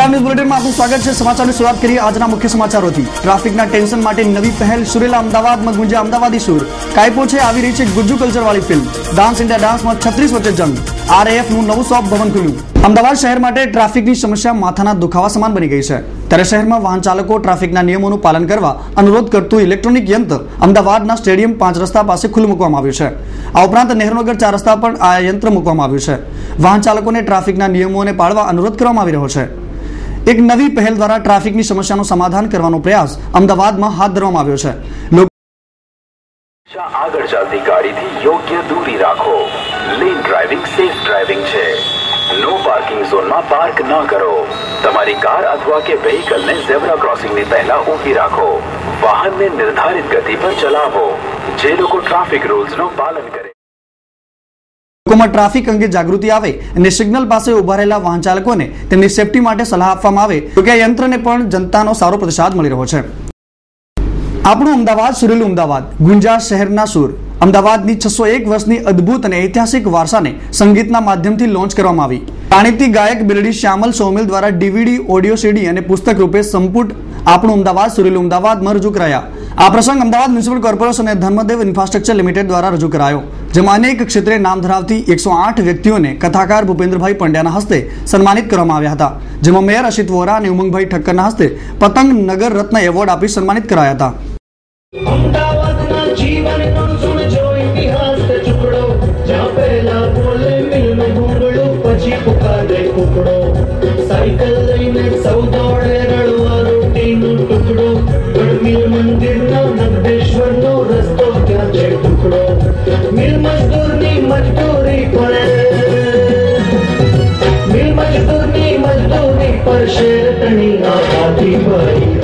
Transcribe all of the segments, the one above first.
Live news બુલેટિનમાં આપનું સ્વાગત છે. સમાચારની શરૂઆત કરીએ આજના મુખ્ય સમાચારોથી. ટ્રાફિકના ટેન્શન માટે નવી પહેલ સુરેલા અમદાવાદમાં ગુંજ્યા અમદાવાદી સુર. કાયપો છે, આવી રહી છે ગુજ્જુ કલ્ચર વાળી ફિલ્મ ડાન્સ ઇન્ડિયા ડાન્સમાં છત્રીસ વચ્ચે જંગ. આરએએફનું નવું શોપ ભવન ખુલ્યું. અમદાવાદ શહેર માટે ટ્રાફિકની સમસ્યા માથાના દુખાવા સમાન બની ગઈ છે. ત્યારે શહેરમાં વાહન ચાલકો ટ્રાફિકના નિયમોનું પાલન કરવા અનુરોધ કરતું ઇલેક્ટ્રોનિક યંત્ર અમદાવાદના સ્ટેડિયમ પાંચ રસ્તા પાસે ખુલ્લું મૂકવામાં આવ્યું છે. આ ઉપરાંત નહેરુનગર ચાર રસ્તા પર આ યંત્ર મૂકવામાં આવ્યું છે. વાહન ચાલકોને ટ્રાફિકના નિયમોને પાળવા અનુરોધ કરવામાં આવી રહ્યો છે. એક નવી પહેલ દ્વારા ટ્રાફિકની સમસ્યાનું સમાધાન કરવાનો પ્રયાસ અમદાવાદમાં હાથ ધરવામાં આવ્યો છે. આગળ ચાલતી ગાડીથી યોગ્ય દૂરી રાખો. લેન ડ્રાઇવિંગ સેફ ડ્રાઇવિંગ છે. નો પાર્કિંગ ઝોનમાં પાર્ક ન કરો. તમારી કાર અથવા કે વ્હીકલને ઝેબ્રા ક્રોસિંગની પહેલા ઊભી રાખો. વાહનને નિર્ધારિત ગતિ પર ચલાવો. જે લોકો ટ્રાફિક રૂલ્સનું પાલન કરે. લોકોમાં ટ્રાફિક અંગે જાગૃતિ આવે અને સિગ્નલ પાસે ઊભા રહેલા વાહન ચાલકોને તેમની સેફટી માટે સલાહ આપવામાં આવે, તો કે આ યંત્રને પણ જનતાનો સારો પ્રતિસાદ મળી રહ્યો છે. આપણું અમદાવાદ સુરેલું અમદાવાદ, ગુંજા શહેરના સુર. અમદાવાદની છસો એક વર્ષની અદ્ભુત અને ઐતિહાસિક વારસાને સંગીતના માધ્યમથી લોન્ચ કરવામાં આવી. જાણીતી ગાયક બિરડી શ્યામલ સોમિલ દ્વારા ડીવીડી, ઓડિયો, સીડી અને પુસ્તક રૂપે સંપુટ આપણું અમદાવાદ સુરેલું અમદાવાદમાં રજૂ કરાયા. આ પ્રસંગ અમદાવાદ મ્યુનિસિપલ કોર્પોરેશન અને ધર્મદેવ ઇન્ફ્રાસ્ટ્રક્ચર લિમિટેડ દ્વારા રજૂ કરાયો, જેમાં અનેક ક્ષેત્રે નામ ધરાવતી એકસો આઠ વ્યક્તિઓને કથાકાર ભૂપેન્દ્રભાઈ પંડ્યાના હસ્તે સન્માનિત કરવામાં આવ્યા હતા, જેમાં મેયર અશિત વોરા અને ઉમંગભાઈ ઠક્કરના હસ્તે પતંગ નગર રત્ન એવોર્ડ આપી સન્માનિત કરાયા હતા. નગદેશ્વરનો રસ્તો ત્યાં છે ટુકડો? મિલ મજદૂરની મજદૂરી પડે. મિલ મજદૂરની મજદૂરી પર શેર તણી આખાથી ભરી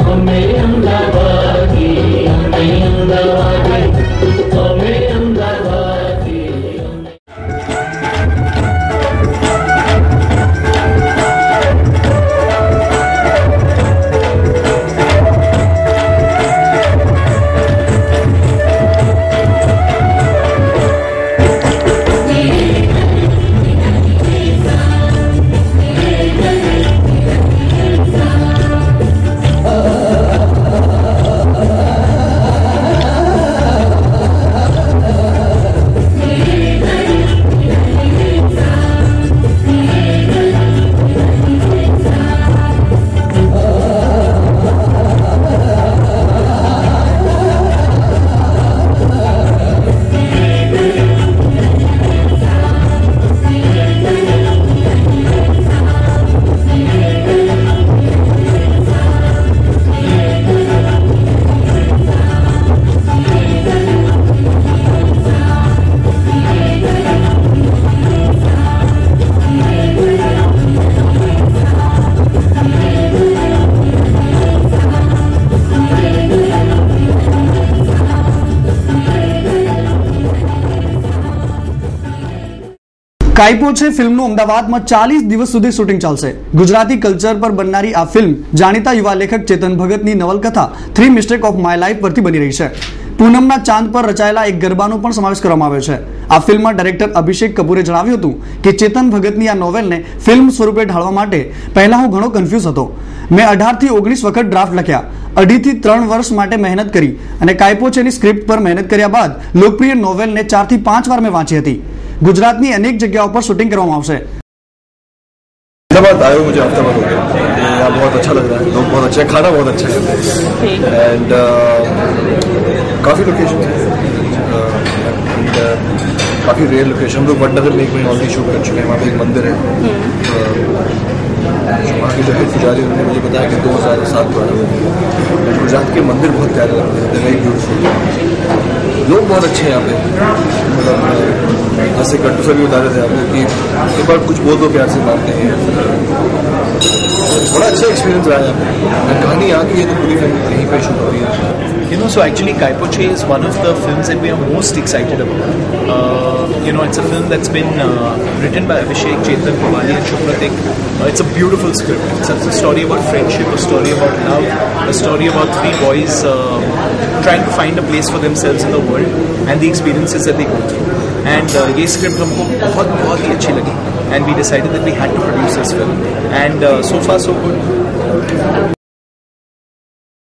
કાઈપો છે, ફિલ્મનું અમદાવાદમાં ચાલીસ દિવસ સુધી શૂટિંગ ચાલશે. ગુજરાતી કલ્ચર પર બનનારી આ ફિલ્મ જાણીતા યુવા લેખક ચેતન ભગતની નવલકથા three mistake of my life પરથી બની રહી છે. પૂનમના ચાંદ પર રચાયેલા એક ગરબાનો પણ સમાવેશ કરવામાં આવ્યો છે. આ ફિલ્મમાં ડાયરેક્ટર અભિષેક કપૂરે જણાવ્યું હતું કે ચેતન ભગતની આ નોવેલને ફિલ્મ સ્વરૂપે ઢાળવા માટે પહેલા હું ઘણો કન્ફ્યુઝ હતો. મેં અઢારથી ઓગણીસ વખત ડ્રાફ્ટ લખ્યા. અઢીથી ત્રણ વર્ષ માટે મહેનત કરી અને કાયપોચેની સ્ક્રિપ્ટ પર મહેનત કર્યા બાદ લોકપ્રિય નોવેલને ચારથી પાંચ વાર મેં વાંચી હતી. ગુજરાતની અનેક જગ્યાઓ પર શૂટિંગ કરવામાં આવશે हैदराबाद आए हुए मुझे हफ्ता भर हो गया ये यहाँ बहुत अच्छा लग रहा है लोग बहुत अच्छे हैं खाना बहुत अच्छा है एंड काफ़ी लोकेशन है एंड काफ़ी रेयर लोकेशन हम लोग वडनगर में एक महीने ऑलरेडी शूट कर चुके हैं वहाँ पे एक मंदिर है अ, वहाँ के जो है पुजारी उन्होंने मुझे बताया कि दो हज़ार सात को आया हुआ। गुजरात के मंदिर बहुत प्यारे लगते हैं वेरी ब्यूटीफुल लोग बहुत अच्छे हैं यहाँ पे मतलब अ, जैसे कट्टू सर भी बता रहे थे आपको कि एक बार कुछ बोल दो प्यार से मानते हैं बड़ा अच्छा एक्सपीरियंस रहा यहाँ पे कहानी यहाँ की है तो पूरी फ़िल्म यहीं पे शूट हुई है You know, so actually, Kaipoche is one of the films that we are most excited about. Uh, you know, it's a film that's been uh, written by Abhishek, Chetan, Kumali, and Shupratik. Uh, it's a beautiful script. It's a story about friendship, a story about love, a story about three boys uh, trying to find a place for themselves in the world and the experiences that they go through. And ये script हमको बहुत बहुत ही अच्छी लगी and we decided that we had to produce this film and so far so good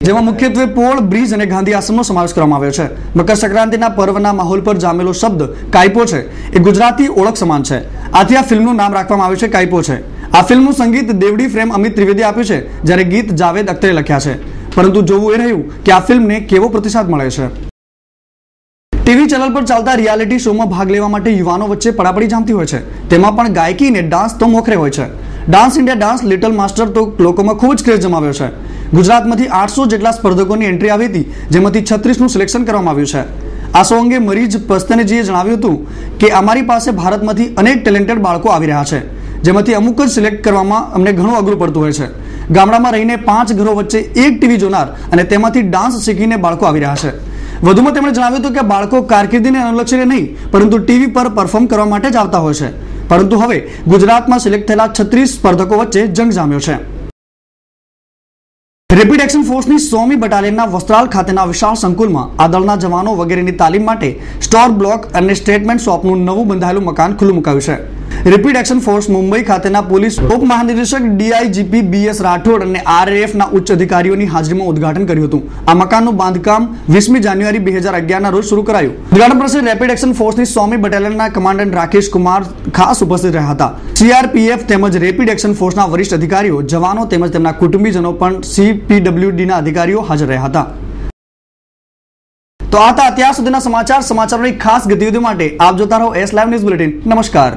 જેમાં મુખ્યત્વે પોળ bridge અને ગાંધી આશ્રમનો સમાવેશ કરવામાં આવ્યો છે મકર સંક્રાંતિના પર્વના માહોલ પર જામેલો શબ્દ કાયપો છે એ ગુજરાતી ઓળખ સમાન છે આથી આ ફિલ્મનું નામ રાખવામાં આવ્યું છે કાયપો છે આ ફિલ્મનું સંગીત દેવડી ફ્રેમ અમિત ત્રિવેદી આપ્યું છે જ્યારે ગીત જાવેદ અખ્તરે લખ્યા છે પરંતુ જોવું એ રહ્યું કે આ ફિલ્મને કેવો પ્રતિસાદ મળે છે. ટીવી ચેનલ પર ચાલતા રિયાલિટી શોમાં ભાગ લેવા માટે યુવાનો વચ્ચે પડાપડી જામતી હોય છે. તેમાં પણ ગાયકી ને ડાન્સ તો મોખરે હોય છે. Dance India dance little master તો લોકોમાં ખૂબ જ ક્રેઝ જમાવ્યો છે. ગુજરાતમાંથી આઠસો જેટલા સ્પર્ધકોની એન્ટ્રી આવી હતી, જેમાંથી છત્રીસનું સિલેક્શન કરવામાં આવ્યું છે. આ સો અંગે મરીજ પસ્તનેજીએ જણાવ્યું હતું કે અમારી પાસે ભારતમાંથી અનેક ટેલેન્ટેડ બાળકો આવી રહ્યા છે, જેમાંથી અમુક જ સિલેક્ટ કરવામાં અમને ઘણું અઘરું પડતું હોય છે. ગામડામાં રહીને પાંચ ઘરો વચ્ચે એક ટીવી જોનાર અને તેમાંથી ડાન્સ શીખીને બાળકો આવી રહ્યા છે. વધુમાં તેમણે જણાવ્યું હતું કે બાળકો કારકિર્દીને અનુલક્ષીને નહીં, પરંતુ ટીવી પર પરફોર્મ કરવા માટે જ આવતા હોય છે. પરંતુ હવે ગુજરાતમાં સિલેક્ટ થયેલા છત્રીસ સ્પર્ધકો વચ્ચે જંગ જામ્યો છે. રેપિડ એક્શન ફોર્સની સોમી બટાલિયનના વસ્ત્રાલ ખાતેના વિશાળ સંકુલમાં આ દળના જવાનો વગેરેની તાલીમ માટે સ્ટોર બ્લોક અને સ્ટેટમેન્ટ શોપનું નવું બંધાયેલું મકાન ખુલ્લું મુકાયું છે. રેપિડ એક્શન ફોર્સ મુંબઈ ખાતેના પોલીસ ઉપમહાનિદેશક ડીઆઈજીપી બીએસ રાઠોડ અને આરએએફ ના ઉચ્ચ અધિકારીઓની હાજરીમાં ઉદ્ઘાટન કર્યું હતું. આ મકાનનું બાંધકામ વીસમી જાન્યુઆરી બે હજાર અગિયારના રોજ શરૂ કરાયું. ઉદઘાટન પ્રસંગે રેપિડ એક્શન ફોર્સની સ્વામી બટાલિયનના કમાન્ડન્ટ રાકેશ કુમાર ખાસ ઉપસ્થિત રહ્યા હતા. સીઆરપીએફ તેમજ રેપિડ એક્શન ફોર્સના વરિષ્ઠ અધિકારીઓ, જવાનો તેમજ તેમના કુટુંબીજનો પણ સીપીડબ્લ્યુડીના અધિકારીઓ હાજર રહ્યા હતા. તો આ હતા અત્યાર સુધીના સમાચાર. સમાચારોની ખાસ ગતિવિધિ માટે આપ જોતા રહો એસ લાઈવ ન્યૂઝ બુલેટિન નમસ્કાર.